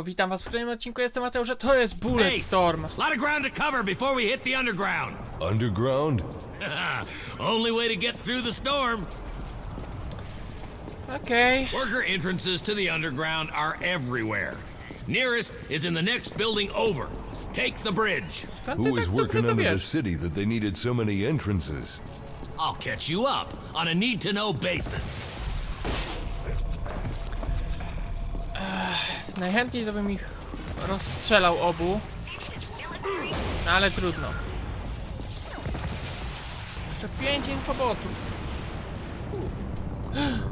Siemanko, witam was w kolejnym odcinku, jestem Mateusz, a to jest Bulletstorm. Lot of ground to cover before we hit the underground. Underground? Only way to get through the storm. Okay. Worker entrances to the underground are everywhere. Nearest is in the next building over. Take the bridge. skąd Who was working to under the city that they needed so many entrances? I'll catch you up on a need to know basis. Najchętniej to bym ich rozstrzelał obu. No ale trudno. Jeszcze pięć infobotów.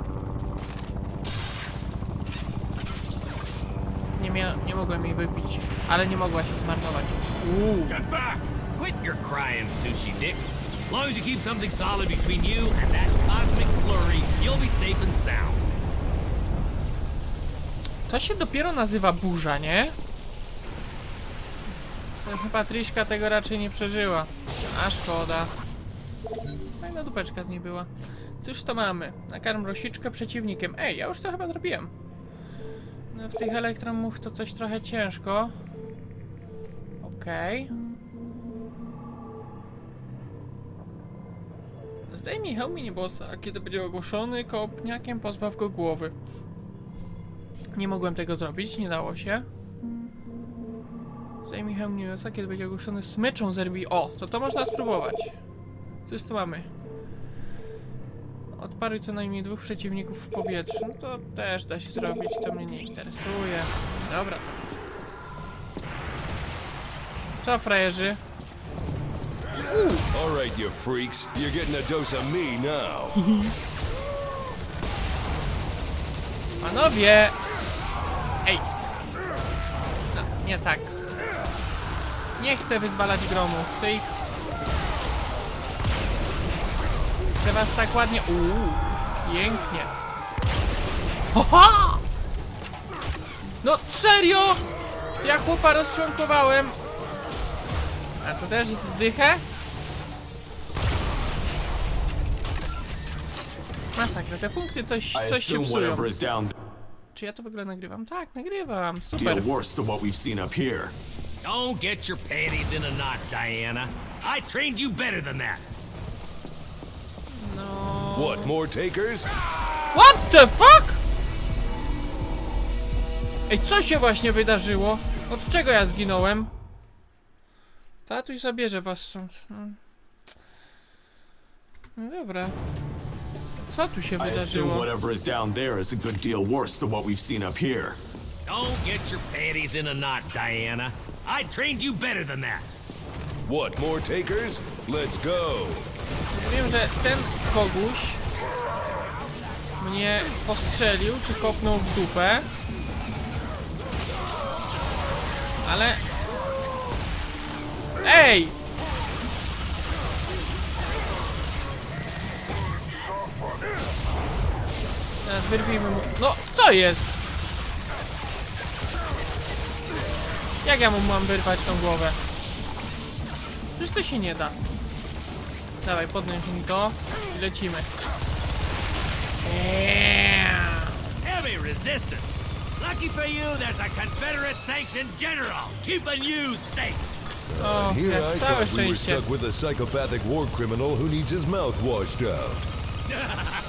Nie, mia nie mogłem jej wybić, ale nie mogła się zmarnować. Uuu. Quit your crying, Sushi Dick. To się dopiero nazywa burza, nie? Chyba Triszka tego raczej nie przeżyła. A szkoda. Fajna dupeczka z niej była. Cóż to mamy? Nakarm rosiczkę przeciwnikiem. Ej, ja już to chyba zrobiłem. No w tych elektromuch to coś trochę ciężko. Okej. Zdejmij hełm minibossa, a kiedy będzie ogłoszony kopniakiem, pozbaw go głowy. Nie mogłem tego zrobić, nie dało się. Zdejmij hełm minibossa, kiedy będzie ogłoszony smyczą zerwij. O, to to można spróbować. Cóż tu mamy? Odparuj co najmniej dwóch przeciwników w powietrzu. No to też da się zrobić, to mnie nie interesuje. Dobra to. Co, frajerzy? All right, you freaks. You're getting a dose of me now. Panowie! Nie tak. Nie chcę wyzwalać gromu. Chcę ich... Chcę was tak ładnie... Uuu, pięknie. Haha! No serio? Ja chłopa rozczłonkowałem. A to też zdychę? Masakra, te punkty coś, coś się psują. Czy ja to w ogóle nagrywam? Tak, nagrywam. deal Super. worse than what we've seen up here. Don't get your panties in a knot, Diana. I trained you better than that. No. What, more takers? What the fuck? Ej, co się właśnie wydarzyło? Od czego ja zginąłem? Tatuś zabierze was stąd. No. No dobra. Co tu się I assume wydarzyło? whatever is down there is a good deal worse than what we've seen up here. Don't get your panties in a knot, Diana. I trained you better than that. What, more takers? Let's go. Wiem, że ten koguś mnie postrzelił, czy kopnął w dupę. Ale... Ej! Teraz wyrwijmy mu... No, co jest? Jak ja mu mam wyrwać tą głowę? Przecież to się nie da. Dawaj, podnieś mi to i lecimy. Heavy resistance. Lucky for you, there's a Confederate sanctioned general keeping you safe. O, Here I thought we were stuck with a psychopathic war criminal who needs his mouth washed out.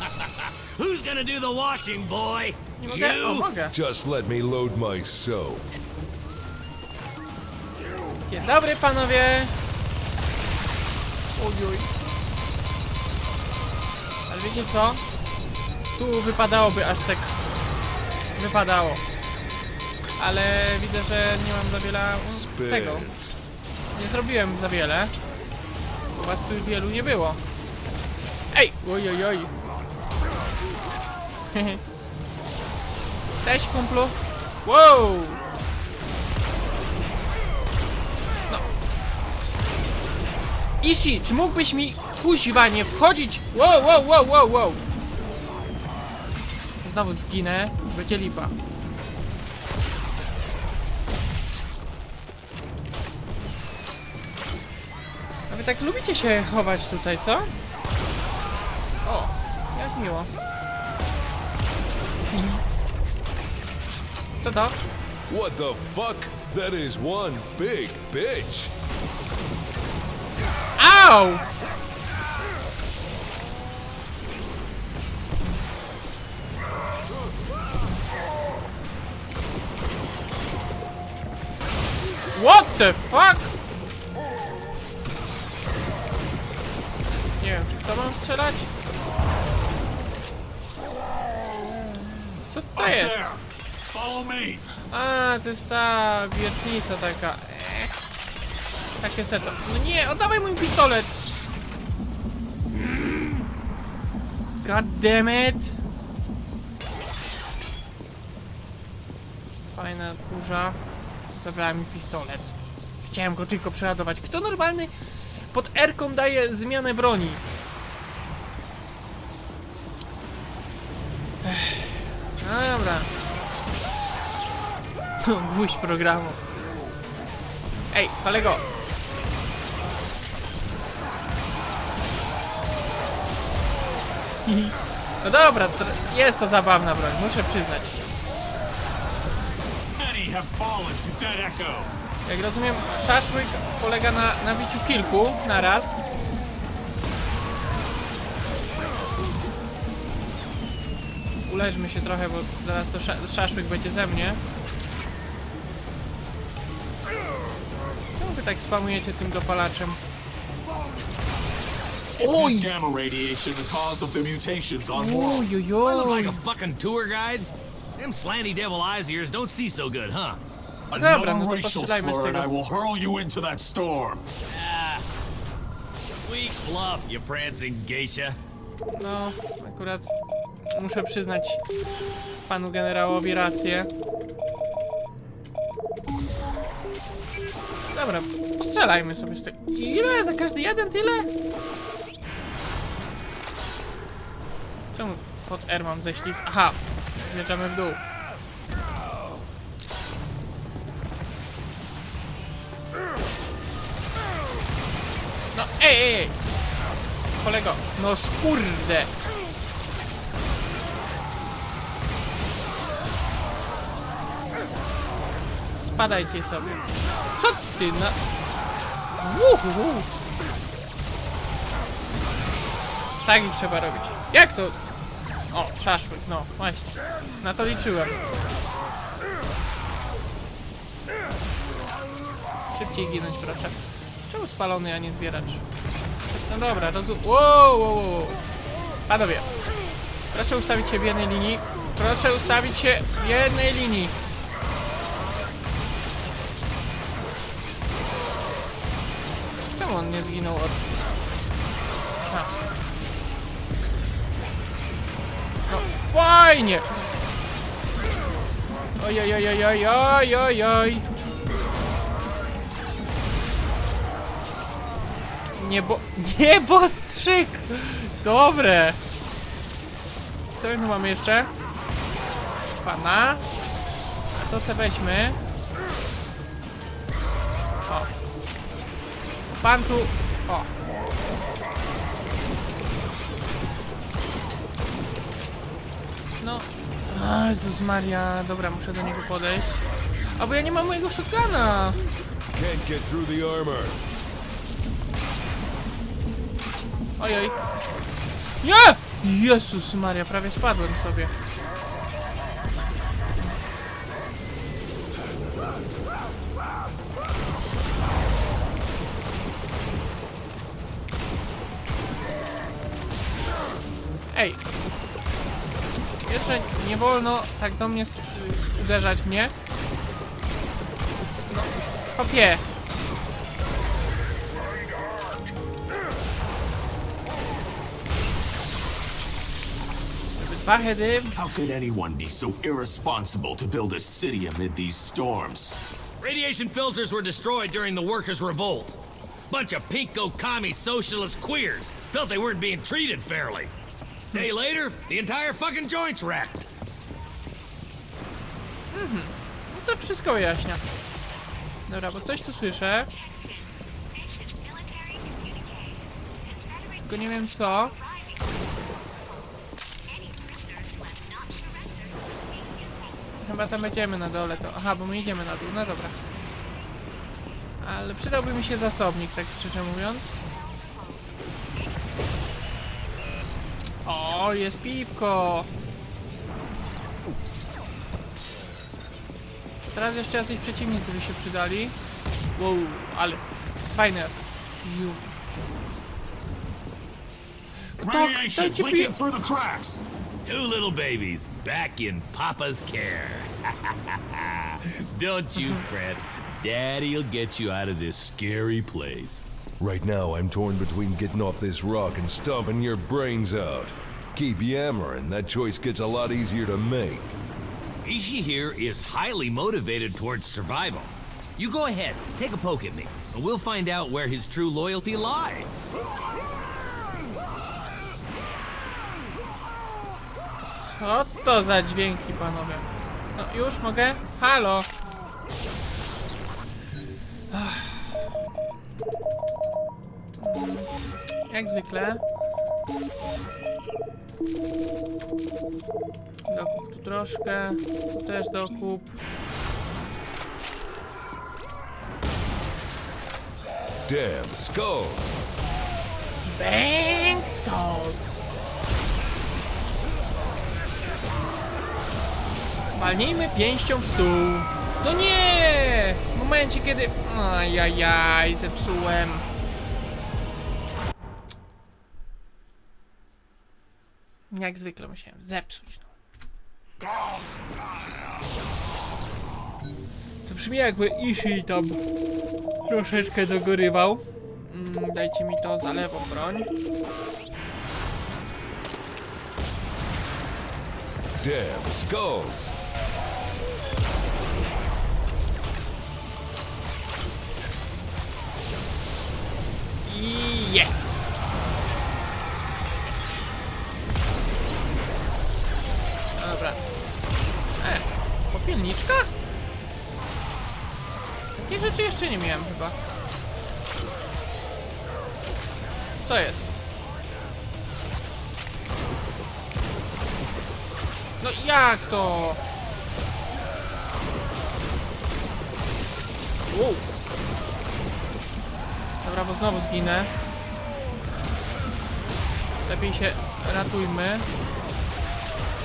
Who's gonna do the washing, boy? Nie mogę? O, You? mogę. Just let me load my soap. Dzień dobry, panowie. Ojoj. Ale wiecie co? Tu wypadałoby aż tak... Wypadało. Ale widzę, że nie mam za wiele mm, tego. Nie zrobiłem za wiele. Bo was tu wielu nie było. Ej! Oj, oj, oj. Cześć, kumplu. Wow! No. Ishi, czy mógłbyś mi kuźwa nie wchodzić? Wow, wow, wow, wow, wow. Znowu zginę. Będzie lipa. A wy tak lubicie się chować tutaj, co? O, jak miło. To? What the fuck? That is one big bitch. Au! What the fuck? Nie wiem, czy w to mam strzelać? Co to jest? A, to jest ta wiertnica taka. Ech. Takie seto. No nie, oddawaj mój pistolet! God damn it! Fajna kurza. Zabrała mi pistolet. Chciałem go tylko przeładować. Kto normalny pod R-ką daje zmianę broni? Ech. No dobra. Gwóźdź programu. Ej, kolego! No dobra, to jest to zabawna broń, muszę przyznać. Jak rozumiem, szaszłyk polega na nabiciu kilku na raz. Uleżmy się trochę, bo zaraz to sza szaszłyk będzie ze mnie. Wy tak spamujecie tym dopalaczem? Is Oi. this gamma radiation the cause of the mutations on world? I look like a fucking tour guide? Them slanty devil eyes of yours don't see so good, huh? Dobra, Another no to racial slur and. I will hurl you into that storm. Weak bluff, you prancing geisha. No, akurat muszę przyznać panu generałowi rację. Dobra, strzelajmy sobie z tego. Ile? Za każdy jeden tyle? Czemu pod R mam ześlizg? Aha, zjeżdżamy w dół. No, ej, ej, ej! Kolego, no szkurde! Spadajcie sobie. Co ty na... Uhu. Tak ich trzeba robić. Jak to? O, szaszłyk, no właśnie. Na to liczyłem. Szybciej ginąć, proszę. Czemu spalony, a nie zwieracz? No dobra, to tu... Wow, wow, wow. Panowie, proszę ustawić się w jednej linii. Proszę ustawić się w jednej linii. Nie zginął od... A. No, fajnie! Oj, oj, oj, oj, oj, oj, oj, oj. Niebo... Niebostrzyk! Dobre! Co my mamy jeszcze? Pana. To se weźmy. O. Pan tu... O. No. A, Jezus Maria. Dobra, muszę do niego podejść. A bo ja nie mam mojego shotguna. Can't get through the armor. Ojoj. Nie! Jezus Maria, prawie spadłem sobie. Wolno tak do mnie uderzać mnie. No, kopie! How could anyone be so irresponsible to build a city amid these storms? Radiation filters were destroyed during the workers' revolt. Bunch of pinko commie socialist queers felt they weren't being treated fairly. Day later, the entire fucking joint's wrecked. Wszystko wyjaśnia. Dobra, bo coś tu słyszę. Tylko nie wiem co. chyba tam będziemy na dole to. Aha, bo my idziemy na dół, no dobra. Ale przydałby mi się zasobnik, tak szczerze mówiąc. O, jest piwko! Teraz jeszcze jacyś przeciwnicy by się przydali. Wow, ale jest fajne. Ju. Tak, Radiation dajcie pi- through the cracks. Two little babies back in Papa's care. Don't you fret. Daddy'll get you out of this scary place. Right now, I'm torn between getting off this rock and stomping your brains out. Keep yammering, that choice gets a lot easier to make. Ishi here is highly motivated towards survival. You go ahead, take a poke at me, and we'll find out where his true loyalty lies. Co to za dźwięki, panowie? No już mogę? Halo! Jak zwykle. Dokup tu troszkę, tu też dokup. Damn skulls! Bang skulls! Walnijmy pięścią w stół. No nie! W momencie kiedy... Ajajaj, zepsułem. Jak zwykle musiałem zepsuć. To brzmi jakby Ishii tam troszeczkę dogorywał. Mm, dajcie mi to za lewą broń. Damn skulls! I je! Popielniczka? Takie rzeczy jeszcze nie miałem chyba. Co jest? No jak to? Wow. Dobra, bo znowu zginę. Lepiej się ratujmy.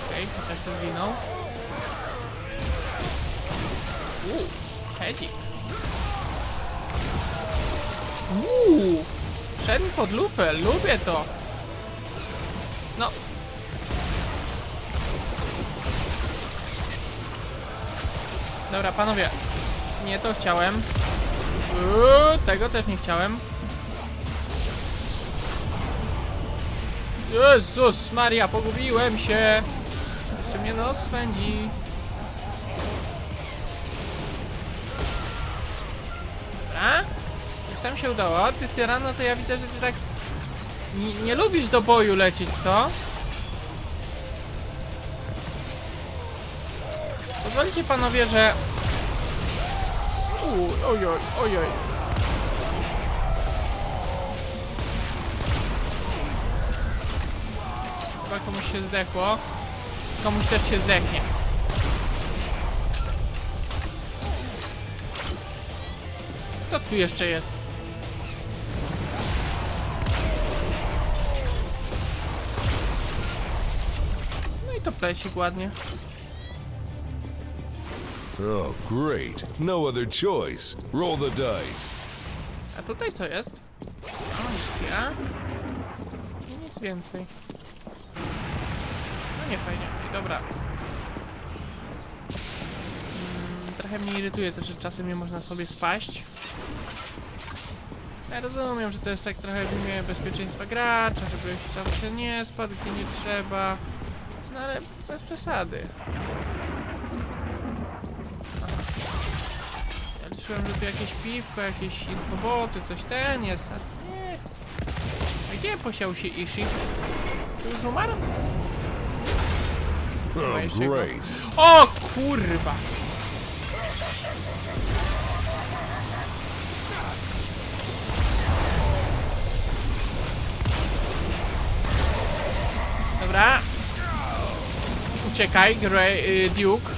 Okej, okay, chociaż się zginął. Uuu, hedzik. Uuu, szedł pod lupę, lubię to. No. Dobra, panowie. Nie to chciałem. Uuu, tego też nie chciałem. Jezus Maria, pogubiłem się. Jeszcze mnie nos swędzi. Już tam się udało. Ty Sierano, to ja widzę, że ty tak nie, nie lubisz do boju lecieć, co? Pozwolicie panowie, że... Uuu, ojoj, ojoj. Chyba komuś się zdechło. Komuś też się zdechnie. Kto tu jeszcze jest? No i to plesik ładnie. Oh, great. No other choice. Roll the dice. A tutaj co jest? Amunicja. I nic więcej. No nie fajnie. I dobra. Mm, trochę mnie irytuje to, że czasem nie można sobie spaść. Ja rozumiem, że to jest tak trochę w imię bezpieczeństwa gracza, żeby tam się nie spadł gdzie nie trzeba. No ale bez przesady. Ja liczyłem, że tu jakieś piwko, jakieś infoboty, coś ten jest, a nie. A gdzie posiał się Ishi? Czy już umarł? Oh, great. O kurwa! Uciekaj, Grey, y, Duke.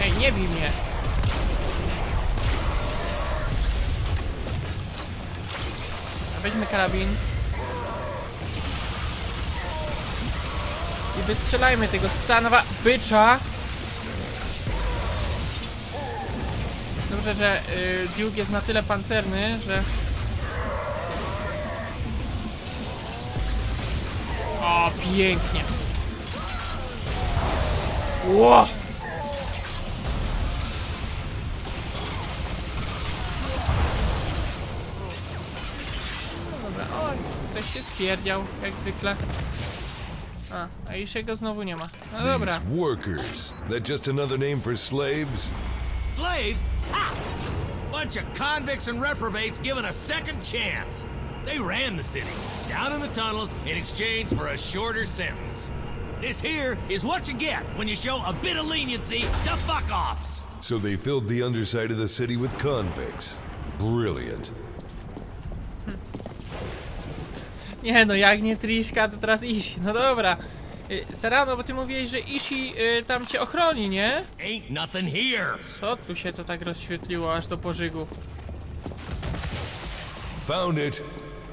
Ej, nie bij mnie. Weźmy karabin. I wystrzelajmy tego sanowa bycza. Dobrze, że y, Duke jest na tyle pancerny, że pięknie. Ło! No dobra, oj, ktoś się spierdział, jak zwykle. A, a Ishego znowu nie ma. No dobra. These workers. That just another name for slaves? Slaves? Ha! Bunch of convicts and reprobates given a second chance. They ran the city, down in the tunnels, in exchange for a shorter sentence. This here is what you get when you show a bit of leniency to fuck-offs. So they filled the underside of the city with convicts. Brilliant. Nie no, jak nie Trishka, to teraz Ishi. No dobra. Y, Serano, bo ty mówiłeś, że Ishi y, tam cię ochroni, nie? Ain't nothing here. Co tu się to tak rozświetliło aż do pożygu? Found it.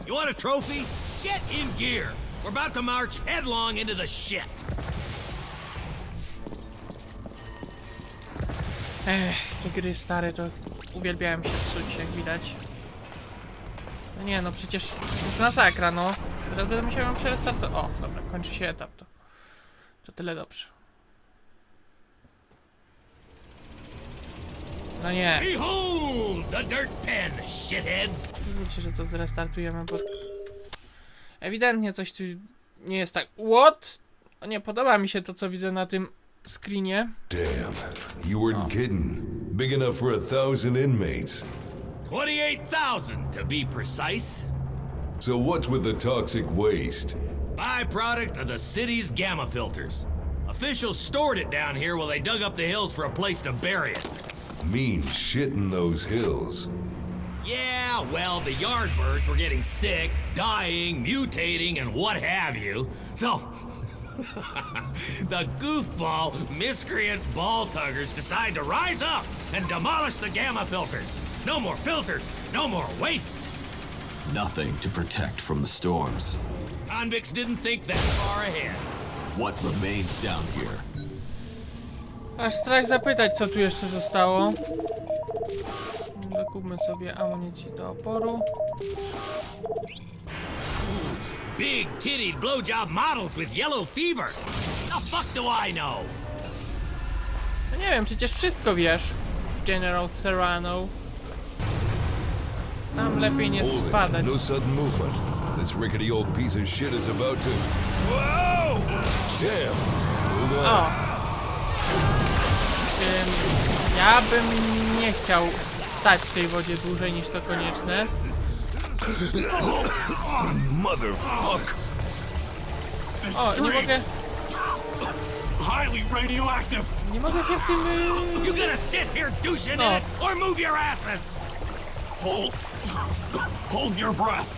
You want a trophy? Get in gear. We're about to march headlong into the shit. Ech, te gry stare to uwielbiałem się psuć, jak widać. No nie no, przecież jest masakra, no. Teraz będę musiał ją przerestartować. O, dobra, kończy się etap, to, to tyle dobrze. No nie, Behold the dirt pen, shitheads. wiecie, że to zrestartujemy, bo... Ewidentnie coś tu nie jest tak... What? Nie podoba mi się to, co widzę na tym screenie. Damn. You weren't kidding. Big enough for a thousand inmates. 28,000 to be precise. So what's with the toxic waste? Byproduct of the city's gamma filters. Officials stored it down here while they dug up the hills for a place to bury it. Mean shit in those hills. Yeah, well, the yardbirds were getting sick, dying, mutating, and what have you. So, the goofball, miscreant ball tuggers decide to rise up and demolish the gamma filters. No more filters, no more waste. Nothing to protect from the storms. Convicts didn't think that far ahead. What remains down here? Aż strach zapytać, co tu jeszcze zostało. Dokupmy sobie amunicji do oporu. Big tittied blowjob models with yellow fever. The fuck do I know? No nie wiem, przecież wszystko wiesz. General Serrano. Tam lepiej nie Hold spadać. No sudden movement. This rickety old piece of shit is about to. Whoa! Damn. On. O! Ym, ja bym nie chciał stać w tej wodzie dłużej niż to konieczne. Motherfuck. O, nie mogę, highly radioactive. nie mogę się w tym... y, You gonna sit here douching No. in it or move your asses? Hold. Hold your breath.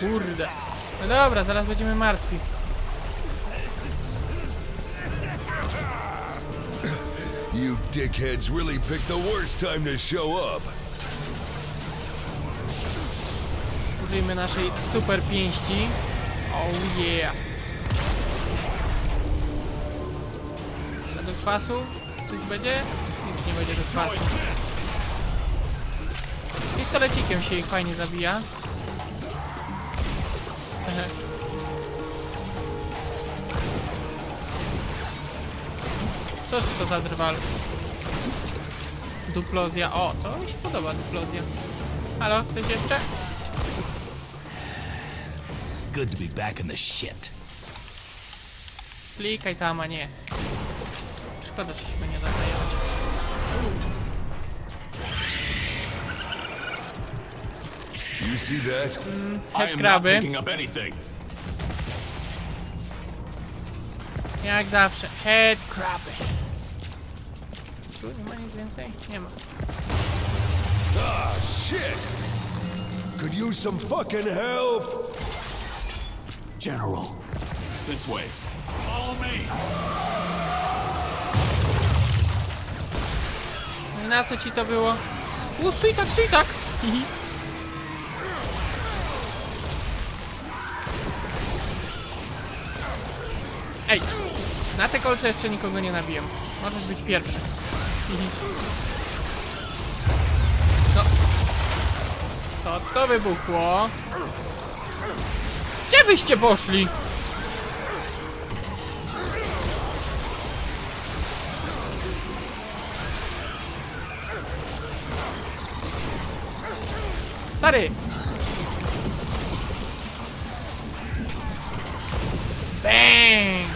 Kurde. No dobra, zaraz będziemy martwi. You dickheads really picked the worst time to show up. Użyjmy naszej super pięści. Oh yeah. Do kwasu? Coś będzie? Nic nie będzie do kwasu. Pistolecikiem się ich fajnie zabija. Cóż to za drwal? Duplozja. O, to mi się podoba duplozja. Halo, ktoś jeszcze? Good to be back in the shit. Klikaj tam, a nie. Szkoda, że się nie da zająć. You see that? I Head am not picking up anything. Jak zawsze. Head crabby. Tu nie ma nic więcej? Nie ma. Ah, shit. Could use some fucking help. General, this way. Follow me. Na co ci to było? U, sweetak, sweetak! Hihi. Ej! Na te kolce jeszcze nikogo nie nabiłem. Możesz być pierwszy. Hihi. No. Co to wybuchło? Gdzie byście poszli? Stary! Bang!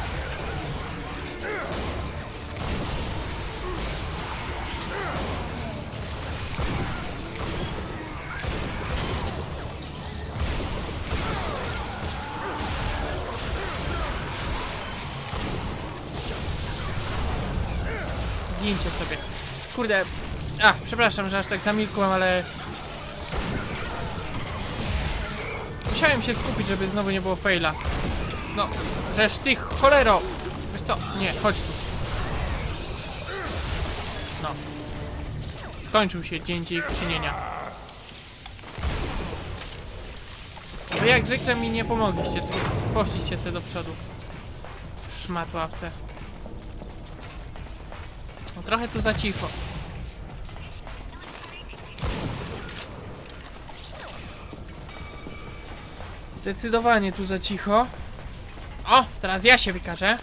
Kurde. A, przepraszam, że aż tak zamilkłem, ale Musiałem się skupić, żeby znowu nie było faila. No, żeż ty cholero! Wiesz co? Nie, chodź tu. No. Skończył się dzień dziękczynienia. Wy jak zwykle mi nie pomogliście, tu poszliście sobie do przodu. Szmatławce. No trochę tu za cicho. Zdecydowanie tu za cicho. O, teraz ja się wykażę.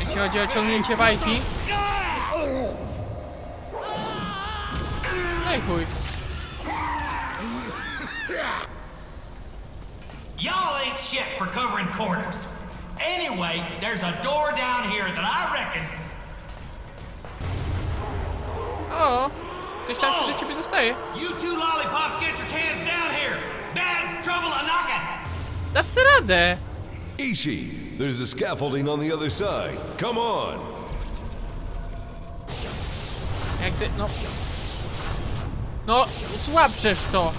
Jeśli chodzi o ciągnięcie bajki. No i chuj. Y'all ain't shit for covering corners. Anyway, there's a door down here that I reckon. O, ktoś tam się do ciebie dostaje. You two lollipops get your cans down here. Bad trouble a knocking. Dasz sobie radę. Ishi, there's a scaffolding on the other side. Come on. Exit, ty, no. No, słabszesz to.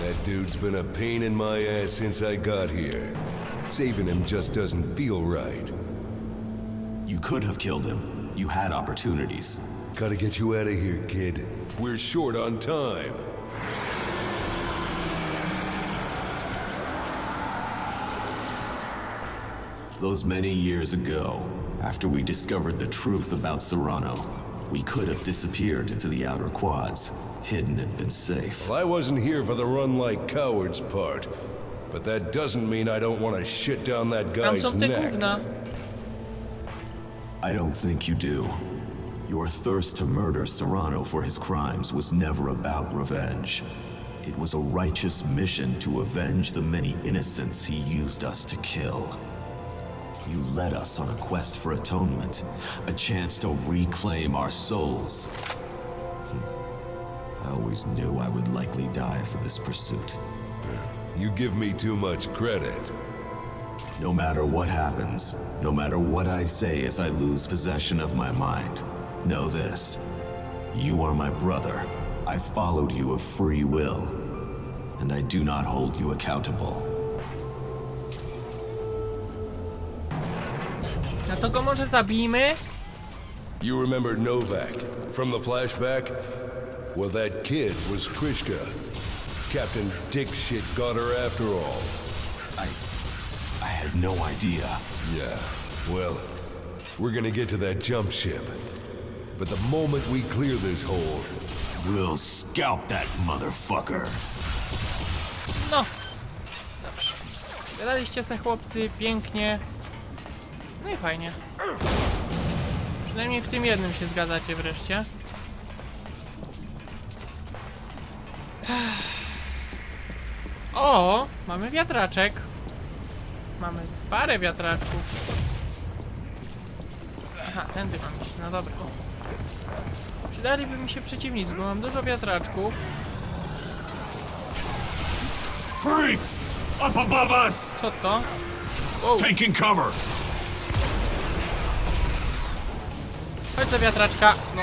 That dude's been a pain in my ass since I got here. Saving him just doesn't feel right. You could have killed him. You had opportunities. Gotta get you out of here, kid. We're short on time. Those many years ago, after we discovered the truth about Serrano, we could have disappeared into the outer quads, hidden and been safe. Well, I wasn't here for the run like cowards part. But that doesn't mean I don't want to shit down that Tam guy's są te neck. gówna. I don't think you do. Your thirst to murder Serrano for his crimes was never about revenge. It was a righteous mission to avenge the many innocents he used us to kill. You led us on a quest for atonement, a chance to reclaim our souls. Hmm. I always knew I would likely die for this pursuit. You give me too much credit. No matter what happens, no matter what I say as I lose possession of my mind, know this. You are my brother. I followed you of free will. And I do not hold you accountable. To go może zabijmy? You remember Novak from the flashback? Well, that kid was Trishka. Captain Dick shit got her after all. I. I had no idea. Yeah, well, we're gonna get to that jump ship. But the moment we clear this hold, We'll scalp that motherfucker. No. Dobrze. Gadaliście se chłopcy, pięknie. No i fajnie. Przynajmniej w tym jednym się zgadzacie wreszcie. O, mamy wiatraczek. Mamy parę wiatraczków. Aha, tędy mam iść, no dobra. Przydaliby mi się przeciwnicy, bo mam dużo wiatraczków. Creeps! Up above us! Co to? Wow. Taking cover! Chodź do wiatraczka. No.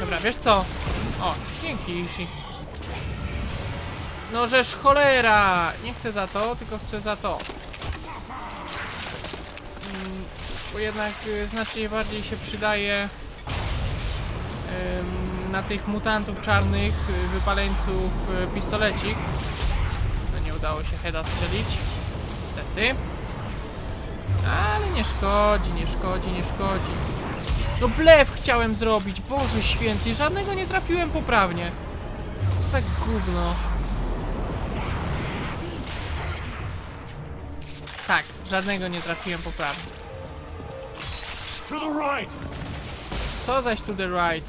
Dobra, wiesz co? O, dzięki Ishi. No żeż cholera! Nie chcę za to, tylko chcę za to. Mm, Bo jednak y, znacznie bardziej się przydaje na tych mutantów czarnych, y, wypaleńców y, pistolecik. No nie udało się heada strzelić. Niestety. Ale nie szkodzi, nie szkodzi, nie szkodzi. No blef chciałem zrobić, Boże święty, żadnego nie trafiłem poprawnie. Co za gówno. Tak, żadnego nie trafiłem poprawnie. Co zaś to the right?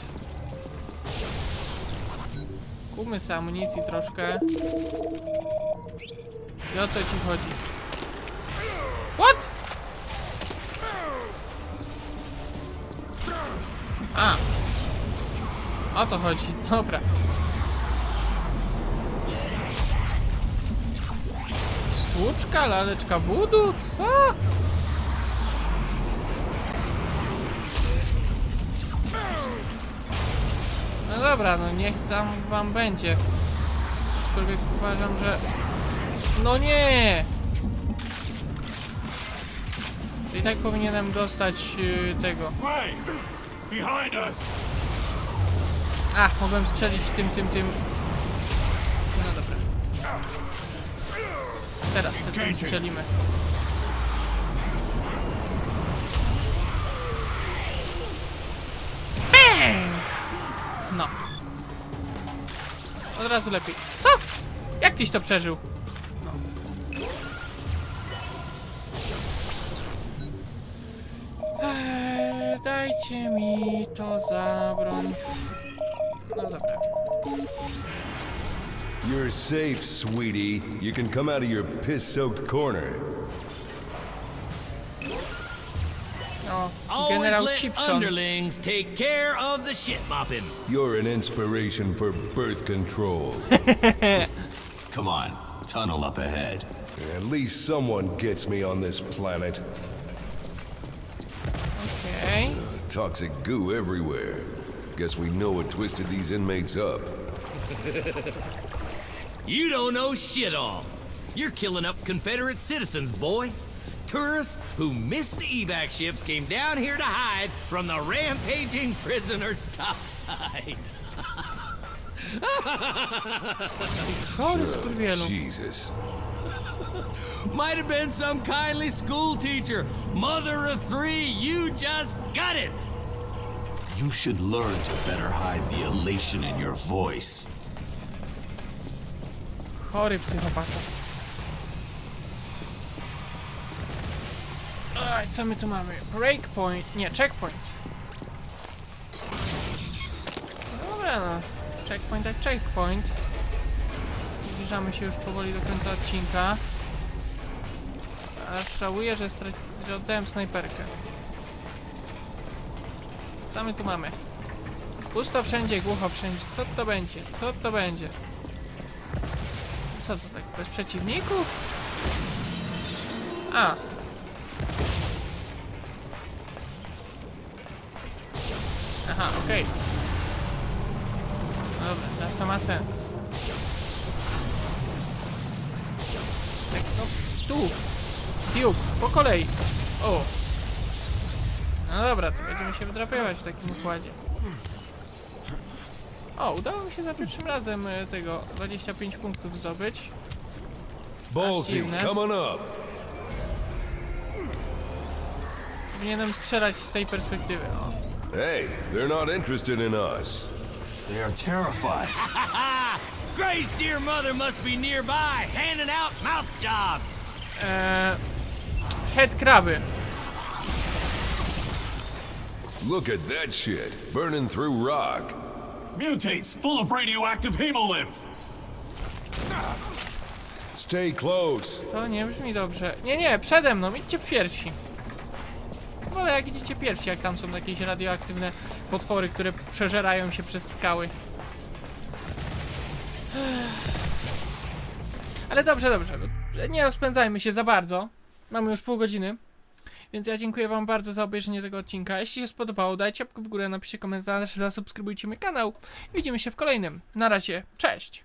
Kupmy sobie amunicji troszkę. I o co ci chodzi? What? To chodzi, dobra. Stłuczka, laleczka wudu? Co? No dobra, no niech tam wam będzie. Aczkolwiek uważam, że... No nie! I tak powinienem dostać yy, tego. A, mogłem strzelić tym, tym, tym. No dobra. Teraz tym strzelimy. No. Od razu lepiej. Co? Jak tyś to przeżył? No. Eee, dajcie mi to za broń. No dobra. You're safe, sweetie. You can come out of your piss-soaked corner. O, Always generał let Chipson. underlings take care of the shit mopping. You're an inspiration for birth control. Come on, tunnel up ahead. At least someone gets me on this planet. Okej. Toxic goo everywhere. Guess we know what twisted these inmates up. You don't know shit all. You're killing up Confederate citizens, boy. Tourists who missed the evac ships came down here to hide from the rampaging prisoners topside. Chory skurwielu. Jesus. Might have been some kindly school teacher. Mother of three, you just got it. You should learn to better hide the elation in your voice. Chory psychopata. Oj, co my tu mamy? Breakpoint. Nie, checkpoint. Dobra no. Checkpoint jak checkpoint. Zbliżamy się już powoli do końca odcinka. Aż żałuję, że, straci- że oddałem snajperkę. Co my tu mamy? Pusto wszędzie, głucho wszędzie. Co to będzie? Co to będzie? Co to tak? Bez przeciwników? A. Aha, okej. No Dobra, teraz to ma sens. Tak, no tu. Duke, po kolei. O. No dobra, to będziemy się wydrapywać w takim układzie. O, udało mi się za pierwszym razem e, tego 25 punktów zdobyć. Ballsy, come on up. Powinienem strzelać z tej perspektywy. O. Hey, they're not interested in us. They are terrified. Gray's dear mother must be nearby, handing out mouth jobs. Eee, head kraby. Look at that shit, burning through rock. Mutates full of radioactive hemolymph! Stay close. To nie brzmi dobrze. Nie, nie, przede mną, idźcie pierwsi. Wolę jak idziecie pierwsi, jak tam są jakieś radioaktywne potwory, które przeżerają się przez skały. Ale dobrze, dobrze. Nie rozpędzajmy się za bardzo. Mamy już pół godziny. Więc ja dziękuję wam bardzo za obejrzenie tego odcinka. Jeśli się spodobało, dajcie łapkę w górę, napiszcie komentarz, zasubskrybujcie mój kanał. Widzimy się w kolejnym. Na razie, cześć!